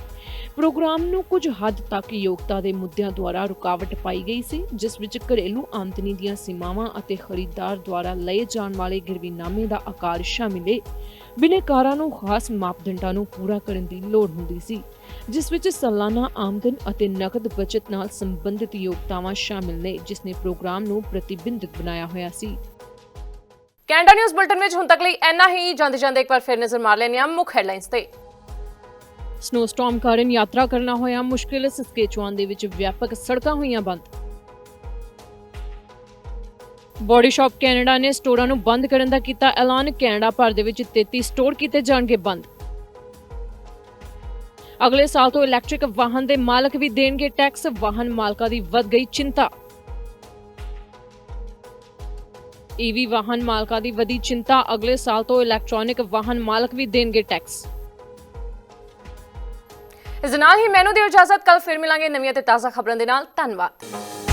S1: ਪ੍ਰੋਗਰਾਮ ਨੂੰ ਕੁਝ ਹੱਦ ਤੱਕ ਯੋਗਤਾ ਦੇ ਮੁੱਦਿਆਂ ਦੁਆਰਾ ਰੁਕਾਵਟ ਪਾਈ ਗਈ ਸੀ, ਜਿਸ ਵਿੱਚ ਘਰੇਲੂ ਆਮਦਨੀ ਦੀਆਂ ਸੀਮਾਵਾਂ ਅਤੇ ਖਰੀਦਦਾਰ ਦੁਆਰਾ ਲਏ ਜਾਣ ਵਾਲੇ ਗਿਰਵੀਨਾਮੇ ਦਾ ਆਕਾਰ ਸ਼ਾਮਿਲ ਹੈ ਬਿਨੇਕਾਰਾਂ ਨੂੰ ਖਾਸ ਮਾਪਦੰਡਾਂ ਨੂੰ ਪੂਰਾ ਕਰਨ ਦੀ ਲੋੜ ਹੁੰਦੀ ਸੀ। ਜਿਸ ਵਿੱਚ ਸਾਲਾਨਾ ਆਮਦਨ ਅਤੇ ਨਕਦ ਬਚਤ ਨਾਲ ਸੰਬੰਧਿਤ ਯੋਗਤਾਵਾਂ ਸ਼ਾਮਿਲ ਨੇ ਜਿਸ ਨੇ ਪ੍ਰੋਗਰਾਮ ਨੂੰ ਪ੍ਰਤੀਬਿੰਬਿਤ ਬਣਾਇਆ ਹੋਇਆ ਸੀ।
S6: ਕੈਨੇਡਾ ਨਿਊਜ਼ ਬੁਲਟਨ ਵਿੱਚ ਹੁਣ ਤੱਕ ਲਈ ਇੰਨਾ ਹੀ। ਜਾਂਦੇ ਜਾਂਦੇ ਇੱਕ ਵਾਰ ਫਿਰ ਨਜ਼ਰ ਮਾਰ ਲੈਂਦੇ ਹਾਂ ਮੁੱਖ ਹੈਡਲਾਈਨਸ ਤੇ।
S1: ਸਨੋਸਟਾਰਮ ਕਾਰਨ ਯਾਤਰਾ ਕਰਨਾ ਹੋਇਆ ਮੁਸ਼ਕਿਲ ਸਸਕੇਚੁਆਨ ਦੇ ਵਿੱਚ ਵਿਆਪਕ ਸੜਕਾਂ ਹੋਈਆਂ ਬੰਦ। ਬੋਡੀ ਸ਼ਾਪ ਕੈਨੇਡਾ ਨੇ ਸਟੋਰਾਂ ਨੂੰ ਬੰਦ ਕਰਨ ਦਾ ਕੀਤਾ ਐਲਾਨ। ਕੈਨੇਡਾ ਭਰ ਦੇ ਵਿੱਚ 33 ਸਟੋਰ ਕੀਤੇ ਜਾਣਗੇ ਬੰਦ। ਅਗਲੇ ਸਾਲ ਤੋਂ ਇਲੈਕਟ੍ਰਿਕ ਵਾਹਨ ਦੇ ਮਾਲਕ ਵੀ ਦੇਣਗੇ ਟੈਕਸ, ਵਾਹਨ ਮਾਲਕਾਂ ਦੀ ਵੱਧ ਗਈ ਚਿੰਤਾ। ਈਵੀ ਵਾਹਨ ਮਾਲਕਾਂ ਦੀ ਵਧੀ ਚਿੰਤਾ, ਅਗਲੇ ਸਾਲ ਤੋਂ ਇਲੈਕਟ੍ਰੋਨਿਕ ਵਾਹਨ ਮਾਲਕ ਵੀ ਦੇਣਗੇ ਟੈਕਸ।
S6: ਇਸ ਨਾਲ ਹੀ ਮੈਨੂੰ ਦਿਓ ਇਜਾਜ਼ਤ ਕੱਲ ਫਿਰ ਮਿਲਾਂਗੇ ਨਵੀਆਂ ਤੇ ਤਾਜ਼ਾ ਖਬਰਾਂ ਦੇ ਨਾਲ। ਧੰਨਵਾਦ।